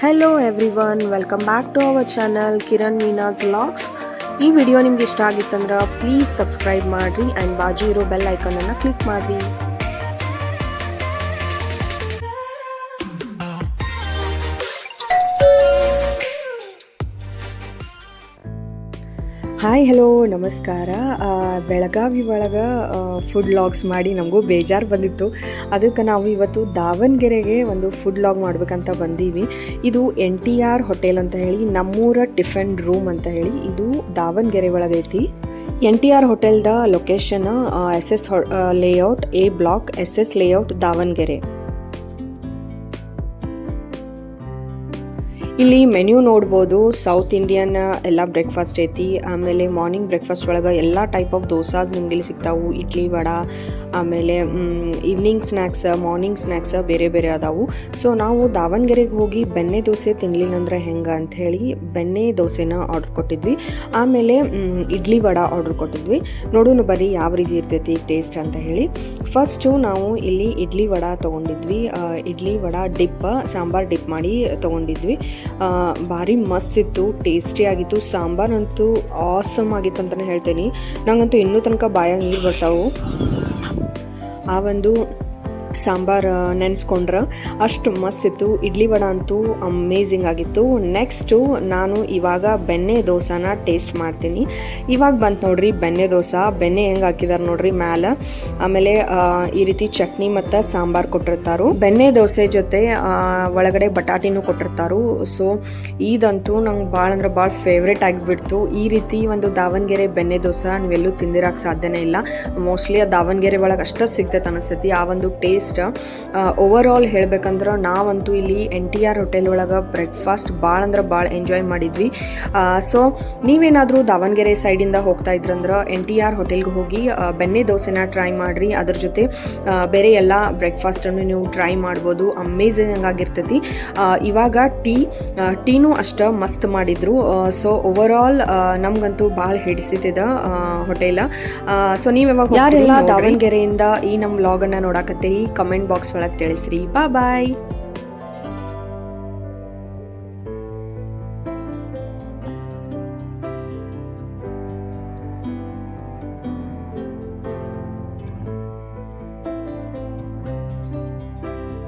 Hello everyone welcome back to our channel Kiran Meena's vlogs ಈ video ನಿಮ್ಗೆ ಇಷ್ಟ ಆಗಿತ್ತಂದ್ರೆ ಪ್ಲೀಸ್ ಸಬ್ಸ್ಕ್ರೈಬ್ ಮಾಡಿರಿ ಆ್ಯಂಡ್ ಬಾಜು ಇರೋ ಬೆಲ್ ಐಕನನ್ನು ಕ್ಲಿಕ್ ಮಾಡಿರಿ. ಹಾಯ್ ಹಲೋ ನಮಸ್ಕಾರ. ಬೆಳಗಾವಿ ಒಳಗೆ ಫುಡ್ ಲಾಗ್ಸ್ ಮಾಡಿ ನಮಗೂ ಬೇಜಾರು ಬಂದಿತ್ತು. ಅದಕ್ಕೆ ನಾವು ಇವತ್ತು ದಾವಣಗೆರೆಗೆ ಒಂದು ಫುಡ್ ಲಾಗ್ ಮಾಡಬೇಕಂತ ಬಂದೀವಿ. ಇದು ಎನ್ ಟಿ ಆರ್ ಹೋಟೆಲ್ ಅಂತ ಹೇಳಿ, ನಮ್ಮೂರ ಟಿಫನ್ ರೂಮ್ ಅಂತ ಹೇಳಿ, ಇದು ದಾವಣಗೆರೆ ಒಳಗೈತಿ N T R ಹೋಟೆಲ್ದ location S S layout A block S S layout Davanagere. ಇಲ್ಲಿ ಮೆನ್ಯೂ ನೋಡ್ಬೋದು ಸೌತ್ ಇಂಡಿಯನ್ ಎಲ್ಲ ಬ್ರೇಕ್ಫಾಸ್ಟ್ ಐತಿ. ಆಮೇಲೆ ಮಾರ್ನಿಂಗ್ ಬ್ರೇಕ್ಫಾಸ್ಟ್ ಒಳಗೆ ಎಲ್ಲ ಟೈಪ್ ಆಫ್ ದೋಸಾಸ್ ನಿಮ್ಗೆ ಇಲ್ಲಿ ಸಿಗ್ತಾವು. ಇಡ್ಲಿ ವಡ, ಆಮೇಲೆ ಈವ್ನಿಂಗ್ ಸ್ನ್ಯಾಕ್ಸ್ ಮಾರ್ನಿಂಗ್ ಸ್ನ್ಯಾಕ್ಸ್ ಬೇರೆ ಬೇರೆ ಅದಾವು. ಸೊ ನಾವು ದಾವಣಗೆರೆಗೆ ಹೋಗಿ ಬೆಣ್ಣೆ ದೋಸೆ ತಿನ್ಲಿಲ್ಲ ಅಂದ್ರೆ ಹೆಂಗೆ ಅಂತ ಹೇಳಿ ಬೆಣ್ಣೆ ದೋಸೆನ ಆರ್ಡರ್ ಕೊಟ್ಟಿದ್ವಿ. ಆಮೇಲೆ ಇಡ್ಲಿ ವಡ ಆರ್ಡರ್ ಕೊಟ್ಟಿದ್ವಿ. ನೋಡೋಣ ಬರೀ ಯಾವ ರೀತಿ ಇರ್ತೈತಿ ಟೇಸ್ಟ್ ಅಂತ ಹೇಳಿ. ಫಸ್ಟು ನಾವು ಇಲ್ಲಿ ಇಡ್ಲಿ ವಡ ತೊಗೊಂಡಿದ್ವಿ. ಇಡ್ಲಿ ವಡ ಡಿಪ್ ಸಾಂಬಾರ್ ಡಿಪ್ ಮಾಡಿ ತೊಗೊಂಡಿದ್ವಿ. ಭಾರಿ ಮಸ್ತ್ ಇತ್ತು ಟೇಸ್ಟಿ ಆಗಿತ್ತು, ಸಾಂಬಾರಂತೂ ಆಸಮ್ ಆಗಿತ್ತು ಅಂತಲೇ ಹೇಳ್ತೀನಿ. ನಂಗಂತೂ ಇನ್ನೂ ತನಕ ಬಾಯಾಗ ನೀರು ಬರ್ತಾವು. ಆ ಒಂದು ಸಾಂಬಾರು ನೆನೆಸ್ಕೊಂಡ್ರೆ ಅಷ್ಟು ಮಸ್ತ್ ಇತ್ತು ಇಡ್ಲಿ ವಡ ಅಂತೂ ಅಮೇಝಿಂಗ್ ಆಗಿತ್ತು. ನೆಕ್ಸ್ಟು ನಾನು ಇವಾಗ ಬೆಣ್ಣೆ ದೋಸಾನ ಟೇಸ್ಟ್ ಮಾಡ್ತೀನಿ. ಇವಾಗ ಬಂತು ನೋಡ್ರಿ ಬೆಣ್ಣೆ ದೋಸೆ. ಬೆಣ್ಣೆ ಹೆಂಗೆ ಹಾಕಿದಾರೆ ನೋಡ್ರಿ ಮ್ಯಾಲೆ. ಆಮೇಲೆ ಈ ರೀತಿ ಚಟ್ನಿ ಮತ್ತು ಸಾಂಬಾರು ಕೊಟ್ಟಿರ್ತಾರು. ಬೆಣ್ಣೆ ದೋಸೆ ಜೊತೆ ಒಳಗಡೆ ಬಟಾಟಿನೂ ಕೊಟ್ಟಿರ್ತಾರು. ಸೊ ಇದಂತೂ ನಂಗೆ ಭಾಳ ಅಂದ್ರೆ ಭಾಳ ಫೇವ್ರೇಟ್ ಆಗಿಬಿಡ್ತು. ಈ ರೀತಿ ಒಂದು ದಾವಣಗೆರೆ ಬೆಣ್ಣೆ ದೋಸೆ ನೀವೆಲ್ಲೂ ತಿಂದಿರಕ್ಕೆ ಸಾಧ್ಯನೇ ಇಲ್ಲ. ಮೋಸ್ಟ್ಲಿ ಆ ದಾವಣಗೆರೆ ಒಳಗೆ ಅಷ್ಟೇ ಸಿಗ್ತೈತೆ ಅನಿಸ್ತೈತಿ. ಆ ಒಂದು ಟೇಸ್ಟ್ ಓವರ್ ಆಲ್ ಹೇಳ್ಬೇಕಂದ್ರೆ ನಾವಂತೂ ಇಲ್ಲಿ ಎನ್ ಟಿ ಆರ್ ಹೋಟೆಲ್ ಒಳಗೆ ಬ್ರೇಕ್ಫಾಸ್ಟ್ ಭಾಳ ಅಂದ್ರೆ ಭಾಳ ಎಂಜಾಯ್ ಮಾಡಿದ್ವಿ. ಸೊ ನೀವೇನಾದರೂ ದಾವಣಗೆರೆ ಸೈಡಿಂದ ಹೋಗ್ತಾ ಇದ್ರಂದ್ರೆ ಎನ್ ಟಿ ಆರ್ ಹೋಟೆಲ್ಗೆ ಹೋಗಿ ಬೆಣ್ಣೆ ದೋಸೆನ ಟ್ರೈ ಮಾಡಿರಿ. ಅದ್ರ ಜೊತೆ ಬೇರೆ ಎಲ್ಲ ಬ್ರೇಕ್ಫಾಸ್ಟನ್ನು ನೀವು ಟ್ರೈ ಮಾಡ್ಬೋದು. ಅಮೇಝಿಂಗ್ ಆಗಿರ್ತೈತಿ. ಇವಾಗ ಟೀ ಟೀನೂ ಅಷ್ಟ ಮಸ್ತ್ ಮಾಡಿದ್ರು. ಸೊ ಓವರ್ ಆಲ್ ನಮಗಂತೂ ಭಾಳ ಹಿಡಿಸಿದ ಹೋಟೆಲ್ ಸೊ ನೀವು ಯಾವಾಗ ಯಾರೆಲ್ಲ ದಾವಣಗೆರೆಯಿಂದ ಈ ನಮ್ಮ ವ್ಲಾಗನ್ನು ನೋಡಾಕತ್ತೀರಿ? ಕಮೆಂಟ್ ಬಾಕ್ಸ್ ಒಳಗೆ ತಿಳಿಸ್ರಿ. ಬಾ ಬಾಯ್